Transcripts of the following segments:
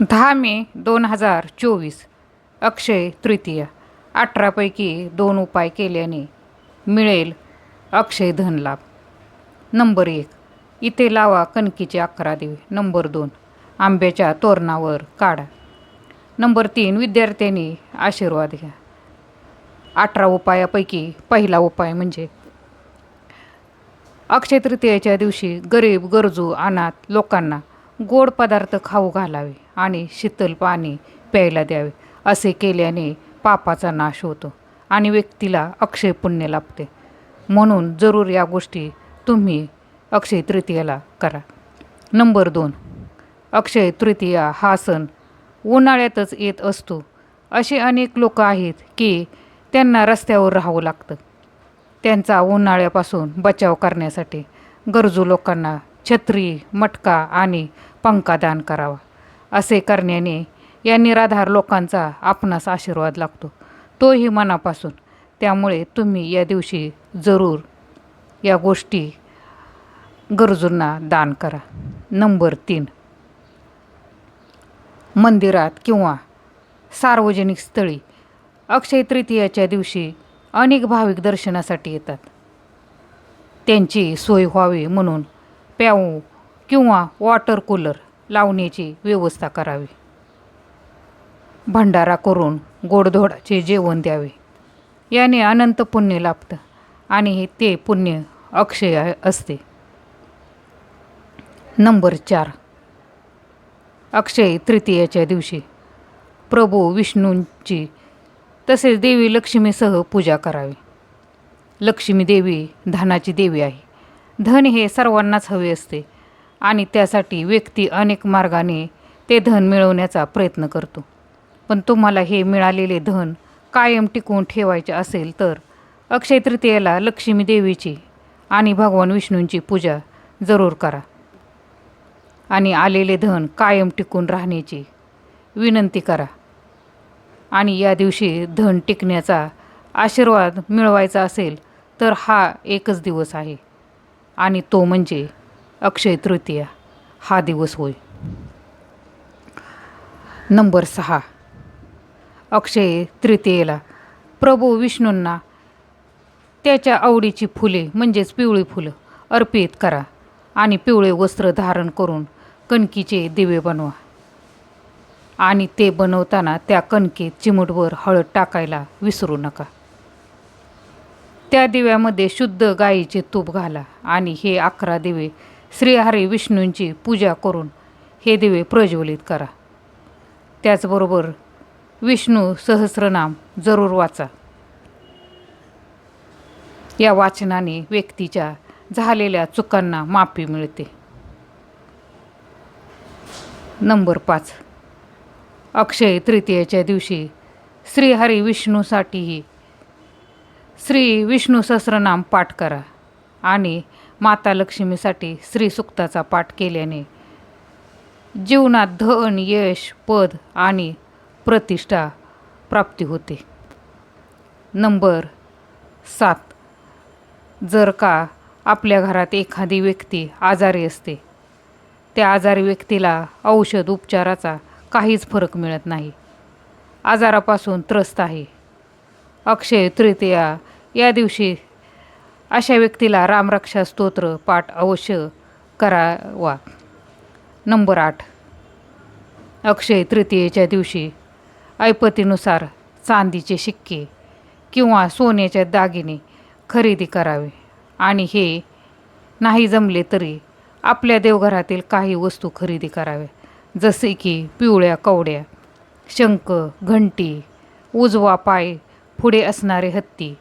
दहा मे दोन हजार चोवीस. अक्षय तृतीय. अठरापैकी दोन उपाय केल्याने मिळेल अक्षय धनलाभ नंबर एक. इथे लावा कणकीचे अकरा दिवे. नंबर दोन. आंब्याच्या तोरणावर काढा. नंबर तीन. विद्यार्थ्यांनी आशीर्वाद घ्या. अठरा उपायापैकी पहिला उपाय म्हणजे अक्षय तृतीयेच्या दिवशी गरीब गरजू अनाथ लोकांना गोड पदार्थ खाऊ घालावे. आणि शीतल पाणी प्यायला द्यावे असे केल्याने पापाचा नाश होतो आणि व्यक्तीला अक्षय पुण्य लाभते. म्हणून जरूर या गोष्टी तुम्ही अक्षय तृतीयेला करा. नंबर दोन अक्षय तृतीया हा सण उन्हाळ्यातच येत असतो. असे अनेक लोक आहेत की त्यांना रस्त्यावर राहावं लागतं. त्यांचा उन्हाळ्यापासून बचाव करण्यासाठी गरजू लोकांना छत्री मटका आणि पंखा दान करावा. असे करण्याने या निराधार लोकांचा आपणास आशीर्वाद लागतो. तोही मनापासून. त्यामुळे तुम्ही या दिवशी जरूर या गोष्टी गरजूंना दान करा. नंबर तीन. मंदिरात किंवा सार्वजनिक स्थळी अक्षय तृतीयाच्या दिवशी अनेक भाविक दर्शनासाठी येतात. त्यांची सोय व्हावी म्हणून प्याऊ किंवा वॉटर कूलर लावण्याची व्यवस्था करावी. भंडारा करून गोडधोडाचे जेवण द्यावे. याने अनंत पुण्य लाभतं आणि हे ते पुण्य अक्षय असते. नंबर चार. अक्षय तृतीयेच्या दिवशी प्रभू विष्णूंची तसेच देवी लक्ष्मीसह पूजा करावी. लक्ष्मी देवी धनाची देवी आहे. धन हे सर्वांनाच हवे असते. आणि त्यासाठी व्यक्ती अनेक मार्गाने ते धन मिळवण्याचा प्रयत्न करतो. पण तुम्हाला हे मिळालेले धन कायम टिकवून ठेवायचे असेल तर अक्षय तृतीयेला लक्ष्मी देवीची आणि भगवान विष्णूंची पूजा जरूर करा. आणि आलेले धन कायम टिकून राहण्याची विनंती करा. आणि या दिवशी धन टिकण्याचा आशीर्वाद मिळवायचा असेल तर हा एकच दिवस आहे. आणि तो म्हणजे अक्षय तृतीया हा दिवस होय. नंबर सहा. अक्षय तृतीयेला प्रभू विष्णूंना त्याच्या आवडीची फुले म्हणजेच पिवळी फुलं अर्पित करा आणि पिवळे वस्त्र धारण करून कणकीचे दिवे बनवा. आणि ते बनवताना त्या कणकेत चिमूटभर हळद टाकायला विसरू नका. त्या दिव्यामध्ये शुद्ध गाईचे तूप घाला आणि हे अकरा दिवे श्रीहरी विष्णूंची पूजा करून हे दिवे प्रज्वलित करा. त्याचबरोबर विष्णू सहस्रनाम जरूर वाचा. या वाचनाने व्यक्तीच्या झालेल्या चुकांना माफी मिळते. नंबर पाच. अक्षय तृतीयेच्या दिवशी श्रीहरी विष्णूसाठीही श्री विष्णू सहस्रनाम पाठ करा आणि माता लक्ष्मीसाठी श्री सुक्ताचा पाठ केल्याने जीवनात धन यश पद आणि प्रतिष्ठा प्राप्ती होते. नंबर सात. जर का आपल्या घरात एखादी व्यक्ती आजारी असते त्या आजारी व्यक्तीला औषध उपचाराचा काहीच फरक मिळत नाही. आजारापासून त्रस्त आहे. अक्षय तृतीया या दिवशी अशा व्यक्तीला रामरक्षा स्तोत्र पाठ अवश्य करावा. नंबर आठ. अक्षय तृतीयेच्या दिवशी ऐपतीनुसार चांदीचे शिक्के किंवा सोन्याचे दागिने खरेदी करावे. आणि हे नाही जमले तरी आपल्या देवघरातील काही वस्तू खरेदी कराव्या जसे की पिवळ्या कवड्या शंख घंटी उजवा पाय पुढे असणारे हत्ती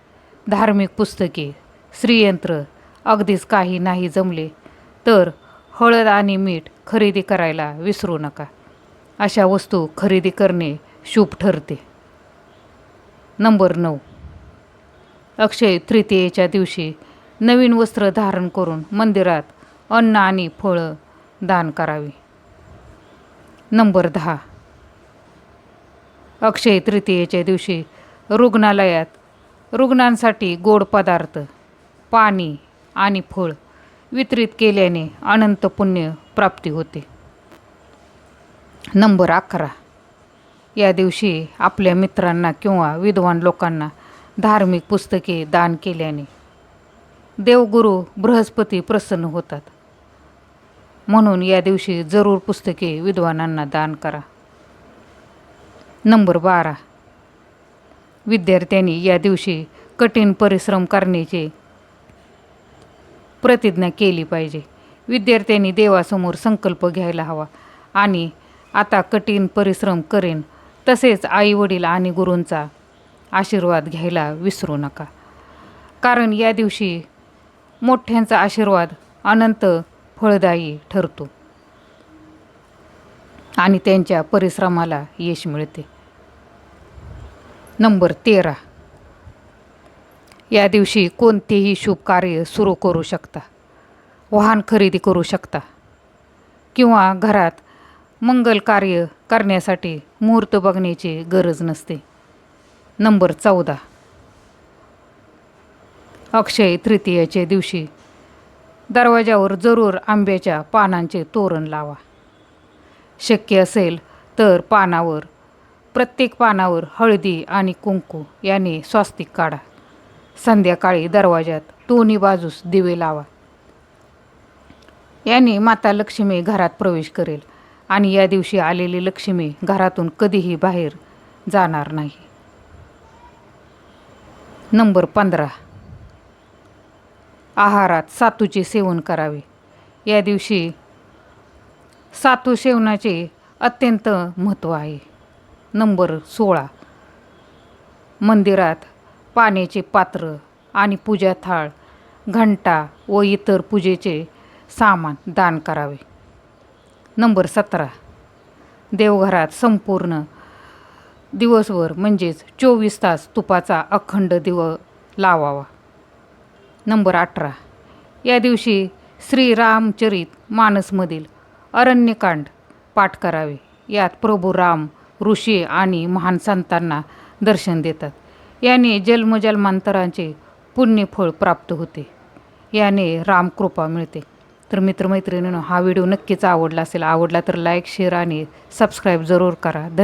धार्मिक पुस्तके श्रीयंत्र. अगदीच काही नाही जमले तर हळद आणि मीठ खरेदी करायला विसरू नका. अशा वस्तू खरेदी करणे शुभ ठरते. नंबर नऊ. अक्षय तृतीयेच्या दिवशी नवीन वस्त्र धारण करून मंदिरात अन्न आणि फळं दान करावी. नंबर दहा. अक्षय तृतीयेच्या दिवशी रुग्णालयात रुग्णांसाठी गोड पदार्थ पाणी आणि फळ वितरित केल्याने अनंत पुण्य प्राप्ती होते. नंबर अकरा. या दिवशी आपल्या मित्रांना किंवा विद्वान लोकांना धार्मिक पुस्तके दान केल्याने देवगुरू बृहस्पती प्रसन्न होतात. म्हणून या दिवशी जरूर पुस्तके विद्वानांना दान करा. नंबर बारा. विद्यार्थ्यांनी या दिवशी कठीण परिश्रम करण्याचे प्रतिज्ञा केली पाहिजे. विद्यार्थ्यांनी देवासमोर संकल्प घ्यायला हवा. आणि आता कठीण परिश्रम करेन तसेच आईवडील आणि गुरूंचा आशीर्वाद घ्यायला विसरू नका. कारण या दिवशी मोठ्यांचा आशीर्वाद अनंत फळदायी ठरतो. आणि त्यांच्या परिश्रमाला यश मिळते. नंबर तेरा. या दिवशी कोणतेही शुभ कार्य सुरू करू शकता वाहन खरेदी करू शकता किंवा घरात मंगल कार्य करण्यासाठी मुहूर्त बघण्याची गरज नसते. नंबर चौदा. अक्षय तृतीयेच्या दिवशी दरवाजावर जरूर आंब्याच्या पानांचे तोरण लावा. शक्य असेल तर पानावर प्रत्येक पानावर हळदी आणि कुंकू याने स्वास्तिक काढा. संध्याकाळी दरवाज्यात. दोन्ही बाजूस दिवे लावा. याने माता लक्ष्मी घरात प्रवेश करेल आणि या दिवशी आलेली लक्ष्मी घरातून कधीही बाहेर जाणार नाही. नंबर पंधरा. आहारात सातूचे सेवन करावे. या दिवशी सातू सेवनाचे अत्यंत महत्त्व आहे. नंबर सोळा. मंदिरात पाण्याचे पात्र आणि पूजा थाळ घंटा व इतर पूजेचे सामान दान करावे. नंबर सतरा. देवघरात संपूर्ण दिवसभर म्हणजेच चोवीस तास तुपाचा अखंड दिव लावावा. नंबर अठरा. या दिवशी श्रीरामचरित मानसमधील अरण्यकांड पाठ करावे. यात प्रभू राम ऋषी आणि महान संतांना दर्शन देतात. याने जन्मजन्मांतरांचे पुण्यफळ प्राप्त होते. याने रामकृपा मिळते. तर मित्रमैत्रिणींनो हा व्हिडिओ नक्कीच आवडला असेल आवडला तर लाईक शेअर आणि सबस्क्राईब जरूर करा.